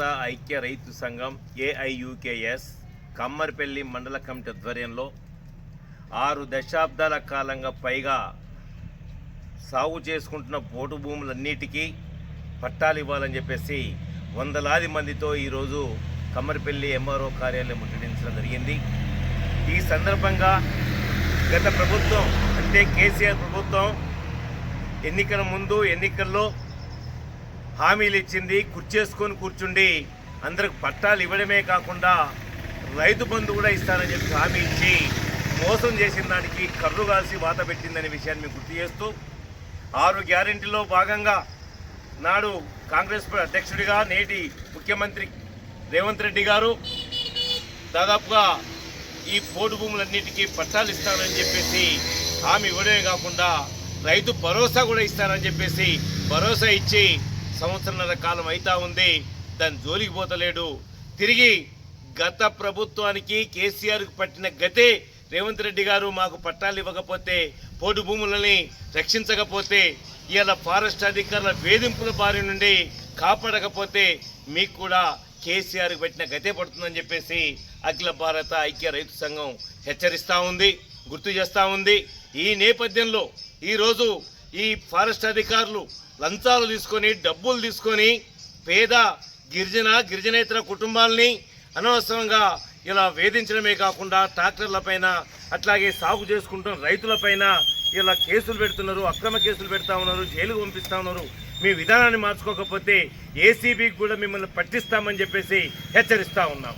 భారత ఐక్య రైతు సంఘం ఏఐయుకేఎస్ కమ్మరిపల్లి మండల కమిటీ ఆధ్వర్యంలో ఆరు దశాబ్దాల కాలంగా పైగా సాగు చేసుకుంటున్న పోటు భూములన్నిటికీ పట్టాలు ఇవ్వాలని చెప్పేసి వందలాది మందితో ఈరోజు కమ్మరిపల్లి ఎంఆర్ఓ కార్యాలయం ముట్టడించడం జరిగింది. ఈ సందర్భంగా గత ప్రభుత్వం అంటే కేసీఆర్ ప్రభుత్వం ఎన్నికల ముందు ఎన్నికల్లో హామీలు ఇచ్చింది కుర్చేసుకొని కూర్చుండి అందరికి పట్టాలు ఇవ్వడమే కాకుండా రైతు బంధు కూడా ఇస్తానని చెప్పి హామీ ఇచ్చి మోసం చేసిన దానికి కర్రు కాల్సి వాత పెట్టిందనే విషయాన్ని మీకు గుర్తు చేస్తూ ఆరు గ్యారెంటీలో భాగంగా నాడు కాంగ్రెస్ అధ్యక్షుడిగా నేటి ముఖ్యమంత్రి రేవంత్ రెడ్డి గారు దాదాపుగా ఈ పోటు భూములన్నిటికీ పట్టాలు ఇస్తానని చెప్పేసి హామీ ఇవ్వడమే కాకుండా రైతు భరోసా కూడా ఇస్తానని చెప్పేసి భరోసా ఇచ్చి సంవత్సరంన్నర కాలం అయితా ఉంది దాని జోలికి పోతలేడు. తిరిగి గత ప్రభుత్వానికి కేసీఆర్కు పట్టిన గతే రేవంత్ రెడ్డి గారు మాకు పట్టాలు ఇవ్వకపోతే పోటు భూములని రక్షించకపోతే ఇవాళ ఫారెస్ట్ అధికారుల వేధింపుల బారి నుండి కాపాడకపోతే మీకు కూడా కేసీఆర్కి పెట్టిన గతే పడుతుందని చెప్పేసి అఖిల భారత ఐక్య రైతు సంఘం హెచ్చరిస్తూ ఉంది గుర్తు చేస్తూ ఉంది. ఈ నేపథ్యంలో ఈరోజు ఈ ఫారెస్ట్ అధికారులు లంచాలు తీసుకొని డబ్బులు తీసుకొని పేద గిరిజన గిరిజనేతర కుటుంబాలని అనవసరంగా ఇలా వేధించడమే కాకుండా ట్రాక్టర్లపైన అట్లాగే సాగు చేసుకుంటున్న రైతులపైన ఇలా కేసులు పెడుతున్నారు అక్రమ కేసులు పెడతా ఉన్నారు జైలుకు పంపిస్తా ఉన్నారు. మీ విధానాన్ని మార్చుకోకపోతే ఏసీబీకి కూడా మిమ్మల్ని పట్టిస్తామని చెప్పేసి హెచ్చరిస్తూ ఉన్నాం.